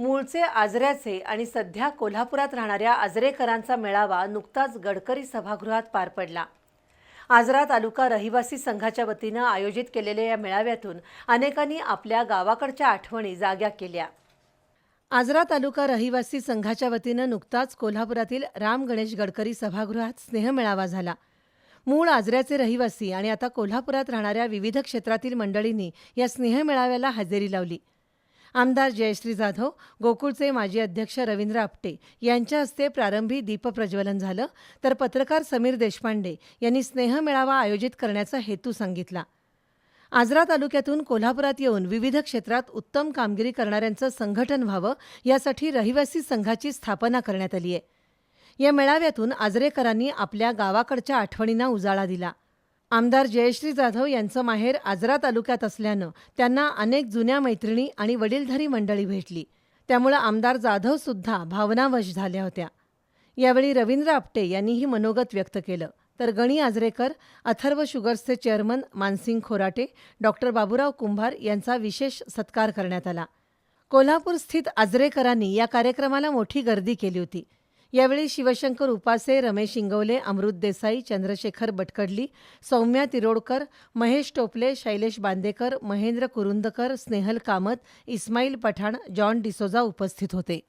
मूळचे आजऱ्याचे आणि सध्या कोल्हापुरात राहणाऱ्या आजरेकरांचा मेळावा नुकताच गडकरी सभागृहात पार पडला. आजरा तालुका रहिवासी संघाच्या वतीनं आयोजित केलेल्या या मेळाव्यातून अनेकांनी आपल्या गावाकडच्या आठवणी जाग्या केल्या. आजरा तालुका रहिवासी संघाच्या वतीनं नुकताच कोल्हापुरातील राम गणेश गडकरी सभागृहात स्नेहमेळावा झाला. मूळ आजऱ्याचे रहिवासी आणि आता कोल्हापुरात राहणाऱ्या विविध क्षेत्रातील मंडळींनी या स्नेहमेळाव्याला हजेरी लावली. आमदार जयश्री जाधव गोकुळचे माजी अध्यक्ष रवींद्र आपटे यांच्या हस्ते प्रारंभी दीपप्रज्वलन झालं. तर पत्रकार समीर देशपांडे यांनी स्नेहमेळावा आयोजित करण्याचा हेतू सांगितला. आजरा तालुक्यातून कोल्हापुरात येऊन विविध क्षेत्रात उत्तम कामगिरी करणाऱ्यांचं संघटन व्हावं यासाठी रहिवासी संघाची स्थापना करण्यात आली आहे या मेळाव्यातून आजरेकरांनी आपल्या गावाकडच्या आठवणींना उजाळा दिला. आमदार जयश्री जाधव यांचं माहेर आजरा तालुक्यात असल्यानं त्यांना अनेक जुन्या मैत्रिणी आणि वडीलधारी मंडळी भेटली. त्यामुळं आमदार जाधव सुद्धा भावनावश झाल्या होत्या. यावेळी रवींद्र आपटे यांनीही मनोगत व्यक्त केलं. तर गणी आजरेकर अथर्व शुगर्सचे चेअरमन मानसिंग खोराटे डॉक्टर बाबूराव कुंभार यांचा विशेष सत्कार करण्यात आला. कोल्हापूर स्थित आजरेकरांनी या कार्यक्रमाला मोठी गर्दी केली होती. यावेळी शिवशंकर उपासे रमेश इंगवले अमृत देसाई चंद्रशेखर बटकडली सौम्या तिरोडकर महेश टोपले शैलेश बांदेकर महेंद्र कुरुंदकर स्नेहल कामत इस्माईल पठाण जॉन डिसोजा उपस्थित होते.